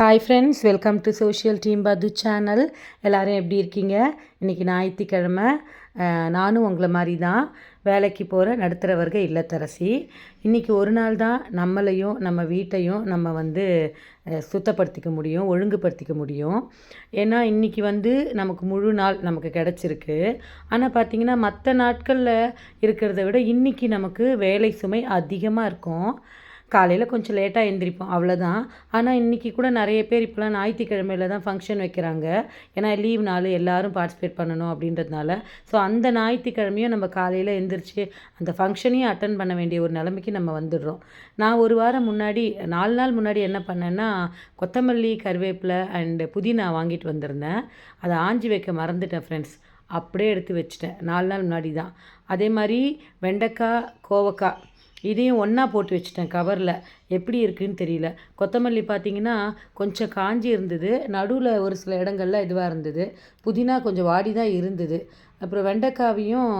Hi friends welcome to social team பது channel எல்லோரும் எப்படி இருக்கீங்க? இன்றைக்கி ஞாயிற்றுக்கிழமை. நானும் உங்களை மாதிரி தான் வேலைக்கு போகிற நடுத்தர வர்க்க இல்லத்தரசி. இன்றைக்கி ஒரு நாள் தான் நம்மளையும் நம்ம வீட்டையும் நம்ம வந்து சுத்தப்படுத்திக்க முடியும் ஒழுங்குபடுத்திக்க முடியும். ஏன்னா இன்றைக்கி வந்து நமக்கு முழு நாள் நமக்கு கிடச்சிருக்கு. ஆனால் பார்த்திங்கன்னா மற்ற நாட்களில் இருக்கிறத விட இன்றைக்கி நமக்கு வேலை சுமை அதிகமாக இருக்கும். காலையில் கொஞ்சம் லேட்டாக எழுந்திரிப்போம் அவ்வளோதான் ஆனால் இன்றைக்கி கூட நிறைய பேர் இப்போலாம் ஞாயிற்றுக்கிழமையில தான் ஃபங்க்ஷன் வைக்கிறாங்க. ஏன்னா லீவ் நாள் எல்லாரும் பார்ட்டிசிபேட் பண்ணணும் அப்படின்றதுனால. ஸோ அந்த ஞாயிற்றுக்கிழமையும் நம்ம காலையில் எழுந்திரிச்சு அந்த ஃபங்க்ஷனையும் அட்டன் பண்ண வேண்டிய ஒரு நிலைமைக்கு நம்ம வந்துடுறோம். நான் ஒரு வாரம் முன்னாடி நாலு நாள் முன்னாடி என்ன பண்ணேன்னா கொத்தமல்லி கருவேப்பிலை அண்டு புதினா வாங்கிட்டு வந்திருந்தேன். அதை ஆஞ்சி வைக்க மறந்துட்டேன் ஃப்ரெண்ட்ஸ் அப்படியே எடுத்து வச்சிட்டேன். நாலு நாள் முன்னாடி தான். அதே மாதிரி வெண்டைக்காய் கோவக்காய் இதையும் ஒன்றா போட்டு வச்சுட்டேன் கவரில் எப்படி இருக்குன்னு தெரியல. கொத்தமல்லி பார்த்தீங்கன்னா கொஞ்சம் காஞ்சி இருந்தது. நடுவில் ஒரு சில இடங்களில் இதுவாக இருந்தது. புதினா கொஞ்சம் வாடி தான் இருந்தது. அப்புறம் வெண்டைக்காவையும்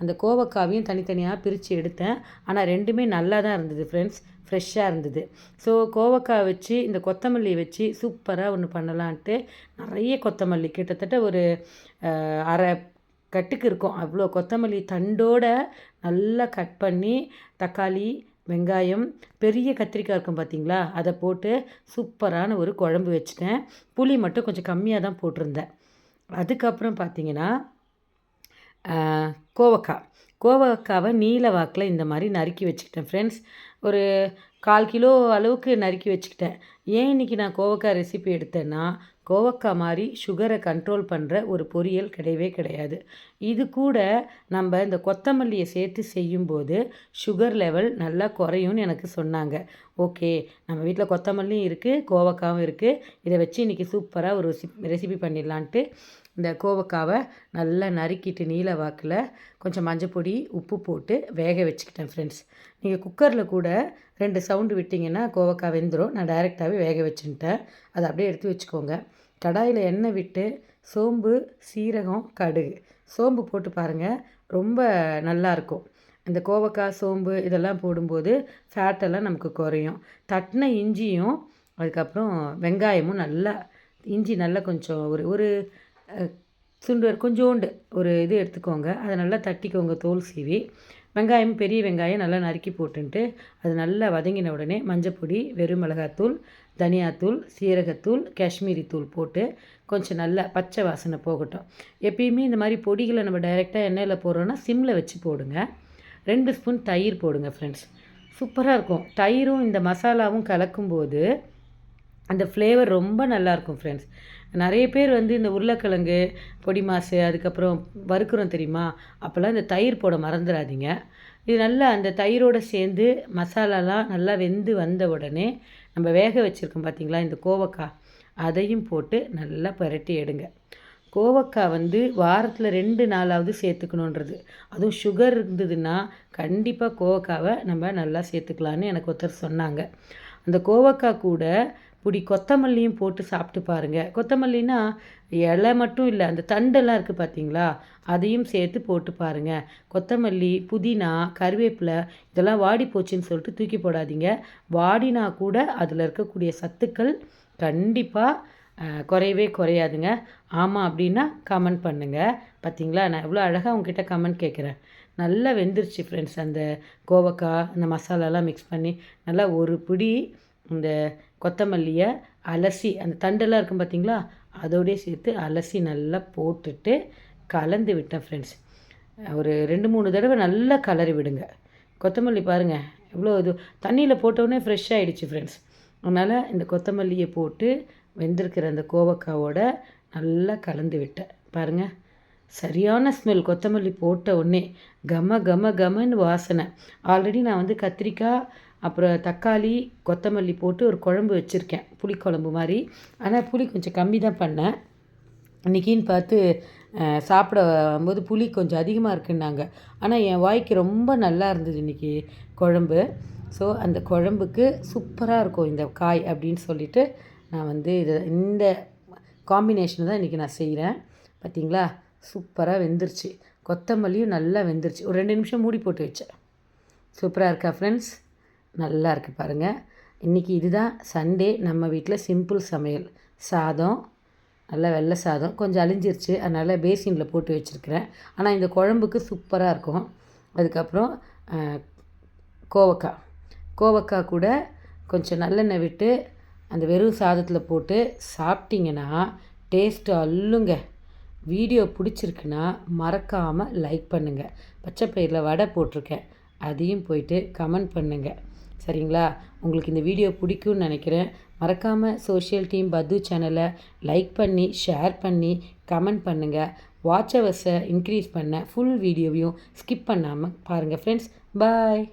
அந்த கோவக்காவையும் தனித்தனியாக பிரித்து எடுத்தேன். ஆனால் ரெண்டுமே நல்லா தான் இருந்தது ஃப்ரெண்ட்ஸ் ஃப்ரெஷ்ஷாக இருந்தது. ஸோ கோவக்காய் வச்சு இந்த கொத்தமல்லி வச்சு சூப்பராக ஒன்று பண்ணலான்ட்டு நிறைய கொத்தமல்லி. கிட்டத்தட்ட ஒரு அரை கட்டுக்கு இருக்கும். அவ்வளோ கொத்தமல்லி தண்டோடு நல்லா கட் பண்ணி தக்காளி வெங்காயம் பெரிய கத்திரிக்காய் இருக்கும் பார்த்தீங்களா? அதை போட்டு சூப்பரான ஒரு குழம்பு வச்சுட்டேன். புளி மட்டும் கொஞ்சம் கம்மியாக தான் போட்டிருந்தேன். அதுக்கப்புறம் பார்த்தீங்கன்னா கோவக்காய். கோவக்காவை நீல வாக்கில் இந்த மாதிரி நறுக்கி வச்சுக்கிட்டேன் ஃப்ரெண்ட்ஸ் ஒரு கால் கிலோ அளவுக்கு நறுக்கி வச்சுக்கிட்டேன். ஏன் இன்றைக்கி நான் கோவக்காய் ரெசிபி எடுத்தேன்னா கோவக்காய் மாதிரி சுகரை கண்ட்ரோல் பண்ணுற ஒரு பொரியல் கிடையவே கிடையாது. இது கூட நம்ம இந்த கொத்தமல்லியை சேர்த்து செய்யும்போது சுகர் லெவல் நல்லா குறையும்னு எனக்கு சொன்னாங்க. ஓகே நம்ம வீட்டில் கொத்தமல்லியும் இருக்குது கோவக்காவும் இருக்குது இதை வச்சு இன்றைக்கி சூப்பராக ஒரு ரெசிபி ரெசிபி பண்ணிடலான்ட்டு இந்த கோவக்காவை நல்லா நறுக்கிட்டு நீல வாக்கில் கொஞ்சம் மஞ்சள் பொடி உப்பு போட்டு வேக வச்சுக்கிட்டேன் ஃப்ரெண்ட்ஸ் நீங்கள் குக்கரில் கூட ரெண்டு சவுண்டு விட்டிங்கன்னா கோவக்காய் வெந்துடும் நான் டைரெக்டாகவே வேக வச்சுட்டேன் அதை அப்படியே எடுத்து வச்சுக்கோங்க. கடாயில் எண்ணெய் விட்டு சோம்பு சீரகம் கடுகு. சோம்பு போட்டு பாருங்கள் ரொம்ப நல்லாயிருக்கும் இந்த கோவக்காய் சோம்பு இதெல்லாம் போடும்போது ஃபேட்டெல்லாம் நமக்கு குறையும். தட்டின இஞ்சியும் அதுக்கப்புறம் வெங்காயமும் நல்லா இஞ்சி நல்லா கொஞ்சம் ஒரு ஒரு சுண்டு கொஞ்சோண்டு ஒரு இது எடுத்துக்கோங்க. அதை நல்லா தட்டிக்கோங்க தோல் சீவி. வெங்காயம் பெரிய வெங்காயம் நல்லா நறுக்கி போட்டுன்ட்டு அது நல்லா வதங்கின உடனே மஞ்சப்பொடி வெறும் மிளகாத்தூள் தனியாத்தூள் சீரகத்தூள் காஷ்மீரி தூள் போட்டு கொஞ்சம் நல்லா பச்சை வாசனை போகட்டும். எப்பயுமே இந்த மாதிரி பொடிகளை நம்ம டைரெக்டாக எண்ணெயில் போடுறோன்னா சிம்மில் வச்சு போடுங்க. ரெண்டு ஸ்பூன் தயிர் போடுங்க ஃப்ரெண்ட்ஸ் சூப்பராக இருக்கும். தயிரும் இந்த மசாலாவும் கலக்கும்போது அந்த ஃப்ளேவர் ரொம்ப நல்லாயிருக்கும் ஃப்ரெண்ட்ஸ் நிறைய பேர் வந்து இந்த உருளைக்கிழங்கு பொடி மாசு அதுக்கப்புறம் வறுக்கிறோம் தெரியுமா? அப்போல்லாம் இந்த தயிர் போட மறந்துடாதீங்க இது நல்லா அந்த தயிரோடு சேர்ந்து மசாலாலாம் நல்லா வெந்து வந்த உடனே நம்ம வேக வச்சுருக்கோம் பார்த்தீங்களா இந்த கோவக்காய். அதையும் போட்டு நல்லா புரட்டி எடுங்க. கோவக்காய் வந்து வாரத்தில் ரெண்டு நாளாவது சேர்த்துக்கணுன்றது. அதுவும் சுகர் இருந்ததுன்னா கண்டிப்பாக கோவக்காவை நம்ம நல்லா சேர்த்துக்கலான்னு எனக்கு ஒருத்தர் சொன்னாங்க. அந்த கோவக்காய் கூட பிடி கொத்தமல்லியும் போட்டு சாப்பிட்டு பாருங்கள் கொத்தமல்லினா இலை மட்டும் இல்லை அந்த தண்டெல்லாம் இருக்குது பார்த்தீங்களா அதையும் சேர்த்து போட்டு பாருங்கள் கொத்தமல்லி புதினா கருவேப்பிலை இதெல்லாம் வாடி போச்சுன்னு சொல்லிட்டு தூக்கி போடாதீங்க. வாடினா கூட அதில் இருக்கக்கூடிய சத்துக்கள் கண்டிப்பாக குறையவே குறையாதுங்க. ஆமாம் அப்படின்னா கமெண்ட் பண்ணுங்கள் பார்த்தீங்களா நான் எவ்வளோ அழகாக உங்ககிட்ட கமெண்ட் கேட்குறேன் நல்லா வெந்துருச்சு ஃப்ரெண்ட்ஸ் அந்த கோவக்காய் அந்த மசாலாலாம் மிக்ஸ் பண்ணி நல்லா ஒரு பிடி இந்த கொத்தமல்லியை அலசி அந்த தண்டெல்லாம் இருக்கும் பார்த்தீங்களா? அதோடய சேர்த்து அலசி நல்லா போட்டுட்டு கலந்து விட்டேன் ஃப்ரெண்ட்ஸ் ஒரு ரெண்டு மூணு தடவை நல்லா கலரி விடுங்க. கொத்தமல்லி பாருங்கள் எவ்வளோ இது. தண்ணியில் போட்டோடனே ஃப்ரெஷ் ஆகிடுச்சு ஃப்ரெண்ட்ஸ் அதனால் இந்த கொத்தமல்லியை போட்டு வெந்திருக்கிற அந்த கோவக்காவோட நல்லா கலந்து விட்டேன். பாருங்கள் சரியான ஸ்மெல் கொத்தமல்லி போட்ட உடனே கம கம கமன்னு வாசனை. ஆல்ரெடி நான் வந்து கத்திரிக்காய் அப்புறம் தக்காளி கொத்தமல்லி போட்டு ஒரு குழம்பு வச்சுருக்கேன். புளிக்குழம்பு மாதிரி. ஆனால் புளி கொஞ்சம் கம்மி தான் பண்ணேன். இன்றைக்கின்னு பார்த்து சாப்பிட வரும்போது புளி கொஞ்சம் அதிகமாக இருக்குன்னாங்க. ஆனால் என் வாய்க்கு ரொம்ப நல்லா இருந்தது இன்றைக்கி குழம்பு. ஸோ அந்த குழம்புக்கு சூப்பராக இருக்கும் இந்த காய் அப்படின்னு சொல்லிவிட்டு நான் வந்து இதை இந்த காம்பினேஷனை தான் இன்றைக்கி நான் செய்கிறேன் பார்த்தீங்களா சூப்பராக வெந்துருச்சு. கொத்தமல்லியும் நல்லா வெந்துருச்சு. ஒரு ரெண்டு நிமிஷம் மூடி போட்டு வச்சேன். சூப்பராக இருக்கா ஃப்ரெண்ட்ஸ் நல்லா இருக்குது பாருங்கள் இன்றைக்கி இதுதான் சண்டே நம்ம வீட்டில் சிம்பிள் சமையல். சாதம் நல்லா வெள்ளை சாதம். கொஞ்சம் அழிஞ்சிருச்சு. அதனால் பேசினில் போட்டு வச்சுருக்கிறேன். ஆனால் இந்த குழம்புக்கு சூப்பராக இருக்கும். அதுக்கப்புறம் கோவக்காய். கோவக்காய் கூட கொஞ்சம் நல்லெண்ணெய் விட்டு அந்த வெறும் சாதத்தில் போட்டு சாப்பிட்டிங்கன்னா டேஸ்ட்டு அள்ளுங்க. வீடியோ பிடிச்சிருக்குன்னா மறக்காமல் லைக் பண்ணுங்கள் பச்சை பயிரில் வடை போட்டிருக்கேன். அதையும் போயிட்டு கமெண்ட் பண்ணுங்கள் சரிங்களா? உங்களுக்கு இந்த வீடியோ பிடிக்கும்னு நினைக்கிறேன். மறக்காமல் சோஷியல் டீம் பத்து சேனலை லைக் பண்ணி ஷேர் பண்ணி கமெண்ட் பண்ணுங்கள் வாட்ச் அவர்ஸை இன்க்ரீஸ் பண்ண ஃபுல் வீடியோவையும் ஸ்கிப் பண்ணாமல் பாருங்கள் ஃப்ரெண்ட்ஸ் பாய்